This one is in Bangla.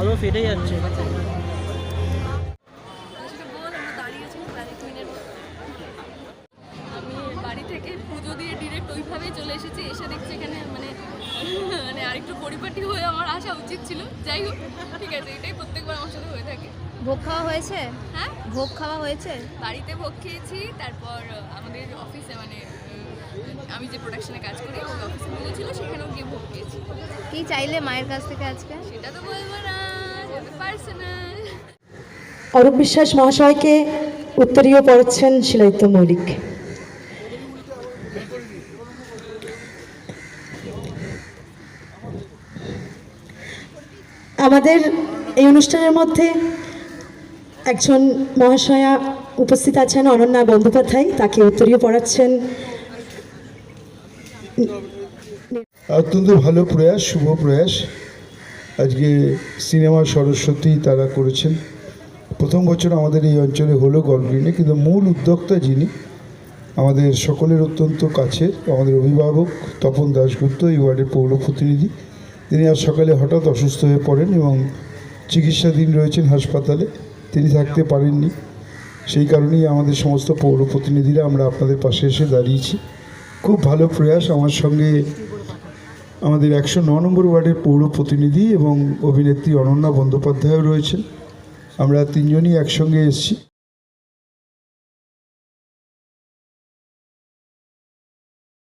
আলো ফেটে যাচ্ছে। সেটা বল আমরা দাঁড়িয়েছিলাম রানী কুইনের আমি বাড়ি থেকে পুজো দিয়ে ডিরেক্ট ওইভাবেই চলে এসেছি। এসে দেখছি এখানে মানে মানে আরেকটু পরিপাটি হয়ে আমার আসা উচিত ছিল। যাই হোক ঠিক আছে এটাই প্রত্যেকবার আমার সাথে হয়ে থাকে। ভোগ খাওয়া হয়েছে? হ্যাঁ। ভোগ খাওয়া হয়েছে? বাড়িতে ভোগ খেয়েছি তারপর আমাদের অফিসে মানে আমি যে প্রোডাকশনে কাজ করি ওই অফিসে পুজো ছিল সেখানেও গিয়ে ভোগ খেয়েছি কি চাইলে মায়ের কাছ থেকে আজকে? সেটা তো বলব না পার্সোনাল অরূপ বিশ্বাস মহাশয়কে উত্তরীয় পড়ছেন শিলাদিত্য মৌলিক। আমাদের এই অনুষ্ঠানের মধ্যে একজন মহাশয়া উপস্থিত আছেন অনন্যা বন্দ্যোপাধ্যায় তাকে উত্তরীয় পড়াচ্ছেন অত্যন্ত ভালো প্রয়াস, শুভ প্রয়াস। আজকে সিনেমা সরস্বতী তারা করেছেন। প্রথম বছর আমাদের এই অঞ্চলে হলো গলগ্রিনে কিন্তু মূল উদ্যোক্তা যিনি, আমাদের সকলের অত্যন্ত কাছের, আমাদের অভিভাবক তপন দাশগুপ্ত, এই ওয়ার্ডের পৌর প্রতিনিধি। তিনি আজ সকালে হঠাৎ অসুস্থ হয়ে পড়েন এবং চিকিৎসাধীন রয়েছেন হাসপাতালে। তিনি থাকতে পারেননি। সেই কারণেই আমাদের সমস্ত পৌর প্রতিনিধিরা আমরা আপনাদের পাশে এসে দাঁড়িয়েছি। খুব ভালো প্রয়াস আমার সঙ্গে আমাদের একশো ন নম্বর ওয়ার্ডের পৌর প্রতিনিধি এবং অভিনেত্রী অনন্যা বন্দ্যোপাধ্যায়ও রয়েছেন। আমরা তিনজনই একসঙ্গে এসেছি।